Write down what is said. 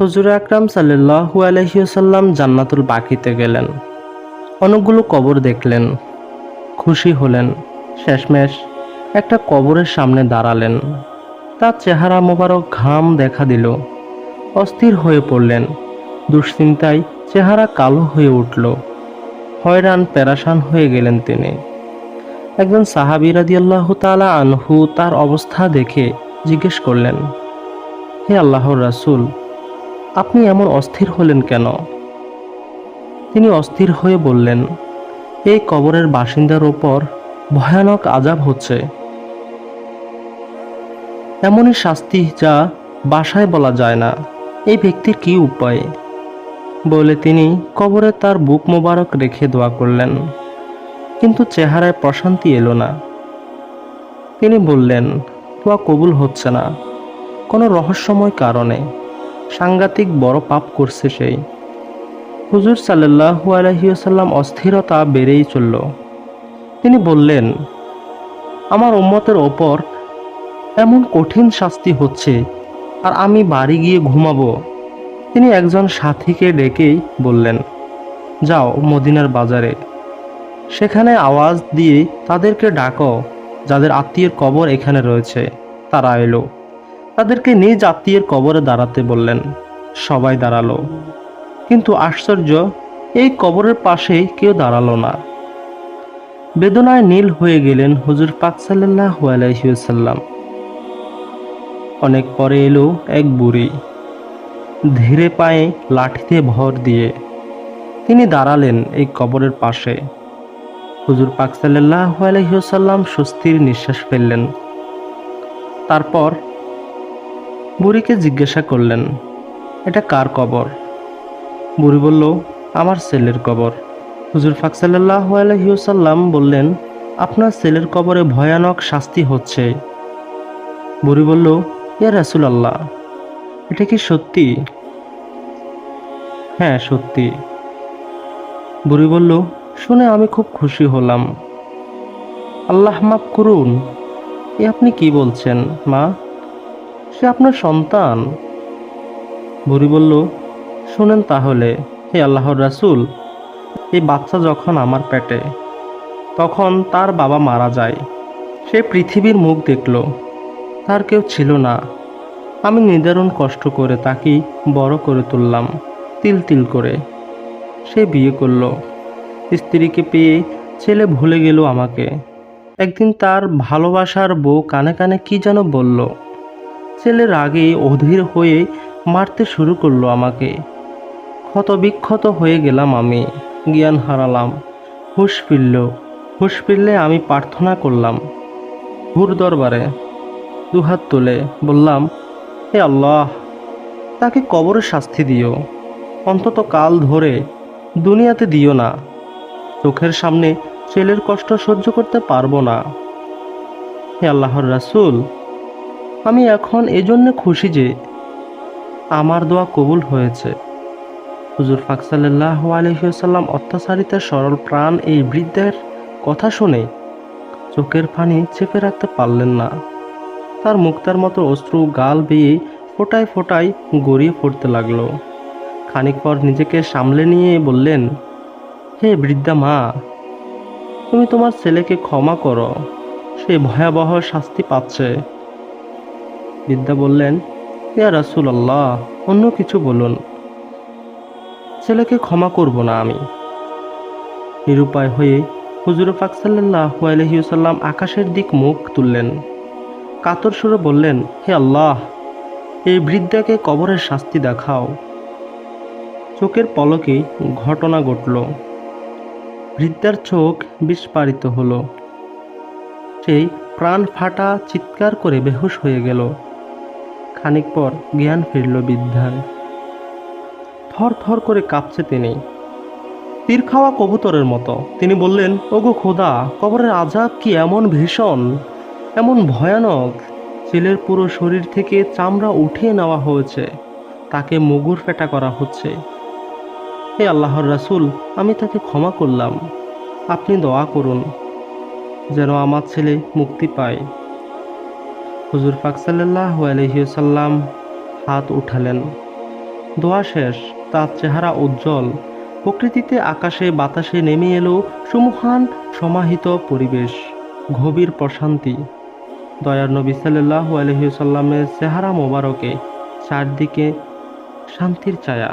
হুজুর আকরাম সাল্লাহু আলহিউসাল্লাম জান্নাতুল বাকিতে গেলেন। অনেকগুলো কবর দেখলেন। খুশি হলেন। শেষমেশ একটা কবরের সামনে দাঁড়ালেন। তার চেহারা মোবারক ঘাম দেখা দিল। অস্থির হয়ে পড়লেন। দুশ্চিন্তায় চেহারা কালো হয়ে উঠল। হয়রান প্যারাসান হয়ে গেলেন তিনি। একজন সাহাবি রাদিয়াল্লাহু তাআলা আনহু তার অবস্থা দেখে জিজ্ঞেস করলেন, হে আল্লাহর রাসূল আপনি এমন অস্থির হলেন কেন? তিনি অস্থির হয়ে বললেন, এই কবরের বাসিন্দার ওপর ভয়ানক আজাব হচ্ছে। এমনই শাস্তি যা বাসায় বলা যায় না। এই ব্যক্তির কি উপায়? বলে তিনি কবরে তার বুক মোবারক রেখে দোয়া করলেন, কিন্তু চেহারায় প্রশান্তি এলো না। তিনি বললেন, দোয়া কবুল হচ্ছে না। কোনো রহস্যময় কারণে। সাংঘাতিক বড় পাপ করছে সেই। হুজুর সাল্লাহু আলহিউসাল্লাম অস্থিরতা বেড়েই চলল। তিনি বললেন, আমার উম্মতের ওপর এমন কঠিন শাস্তি হচ্ছে আর আমি বাড়ি গিয়ে ঘুমাবো। তিনি একজন সাথীকে ডেকেই বললেন, যাও মদিনার বাজারে। সেখানে আওয়াজ দিয়ে তাদেরকে ডাকো, যাদের আত্মীয়ের কবর এখানে রয়েছে। তারা এলো। তাদেরকে নিজ আত্মীয়ের কবরে দাঁড়াতে বললেন। সবাই দাঁড়াল। কিন্তু আশ্চর্য, এই কবরের পাশে কেউ দাঁড়াল না। বেদনায় নীল হয়ে গেলেন হুজুর পাক আলাইসাল্লাম অনেক পরে এলো এক বুড়ি। ধীরে পায়ে লাঠিতে ভর দিয়ে তিনি দাঁড়ালেন এই কবরের পাশে। হুজুর পাক সাল্লাহ আলহিহসাল্লাম স্বস্তির নিঃশ্বাস ফেললেন। তারপর বুড়িকে জিজ্ঞাসা করলেন, এটা কার কবর? বুড়ি বলল, আমার ছেলের কবর। হুজুর ফাক সাল্লাহ আলহিউসাল্লাম বললেন, আপনার ছেলের কবরে ভয়ানক শাস্তি হচ্ছে। বুড়ি বলল, ইয়া রাসুল আল্লাহ এটা কি সত্যি? হ্যাঁ সত্যি। বুড়ি বলল, শুনে আমি খুব খুশি হলাম। আল্লাহ মাফ করুন, এ আপনি কি বলছেন, মা? সে আপনার সন্তান? বুড়ি বলল, শুনেন তাহলে, হে আল্লাহর রাসূল, এই বাচ্চা যখন আমার পেটে, তখন তার বাবা মারা যায়। সে পৃথিবীর মুখ দেখল, তার কেউ ছিল না। আমি নিদারুণ কষ্ট করে তাকে বড় করে তুললাম, তিল তিল করে। সে বিয়ে করল। স্ত্রীকে পেয়ে ছেলে ভুলে গেল আমাকে। একদিন তার ভালোবাসার বউ কানে কানে কি যেন বলল ছেলে রাগে অধীর হয়ে মারতে শুরু করল আমাকে। ক্ষতবিক্ষত হয়ে গেলাম আমি, জ্ঞান হারালাম। হুশ ফিরল, হুশ ফিরলে আমি প্রার্থনা করলাম। ভুর দরবারে দুহাত তুলে বললাম, হে আল্লাহ, তাকে কবরের শাস্তি দিও। অন্তত কাল ধরে দুনিয়াতে দিও না। চোখের সামনে ছেলের কষ্ট সহ্য করতে পারব না। হে আল্লাহর রাসূল আমি এখন এজন্য খুশি যে আমার দোয়া কবুল হয়েছে। হুজুর ফাকসাল্লাহ আলহিউসাল্লাম অত্যাচারিত সরল প্রাণ এই বৃদ্ধের কথা শুনে চোখের পানি চেপে রাখতে পারলেন না। তার মুক্তার মতো অশ্রু গাল বেয়ে ফোটায় ফোটায় গড়িয়ে পড়তে লাগল। খানিক পর নিজেকে সামলে নিয়ে বললেন, হে বৃদ্ধা মা, তুমি তোমার ছেলেকে ক্ষমা করো। সে ভয়াবহ শাস্তি পাচ্ছে। বিদ্যা বললেন, ইয়া রাসুল আল্লাহ অন্য কিছু বলুন। ছেলেকে ক্ষমা করব না আমি। নিরুপায় হয়ে হুজুর পাক সাল্লাহ আলহিউসাল্লাম আকাশের দিক মুখ তুললেন। কাতর সুরে বললেন, হে আল্লাহ, এই বৃদ্ধাকে কবরের শাস্তি দেখাও। চোখের পলকে ঘটনা ঘটল। বৃদ্ধার চোখ বিস্ফারিত হলো। সেই প্রাণ ফাটা চিৎকার করে বেহুশ হয়ে গেল। খানিক পর জ্ঞান ফিরল বৃদ্ধার থর থর করে কাঁপছে তিনি। তীর খাওয়া কবুতরের মতো। তিনি বললেন, ওগো খোদা, কবরের আজাব কি এমন ভীষণ, এমন ভয়ানক? ছেলের পুরো শরীর থেকে চামড়া উঠিয়ে নেওয়া হয়েছে। তাকে মুগুর ফেটা করা হচ্ছে। হে আল্লাহর রাসুল, আমি তাকে ক্ষমা করলাম। আপনি দোয়া করুন, যেন আমার ছেলে মুক্তি পায়। হুজুর পাক সাল্লাহ আলহিউসাল্লাম হাত উঠালেন। দোয়া শেষ, তার চেহারা উজ্জ্বল, প্রকৃতিতে আকাশে বাতাসে নেমে এলো সুমহান সমাহিত পরিবেশ, গভীর প্রশান্তি। দয়ার নবী সাল্লাল্লাহু আলহিসাল্লামের চেহারা মোবারকে, চারদিকে শান্তির ছায়া।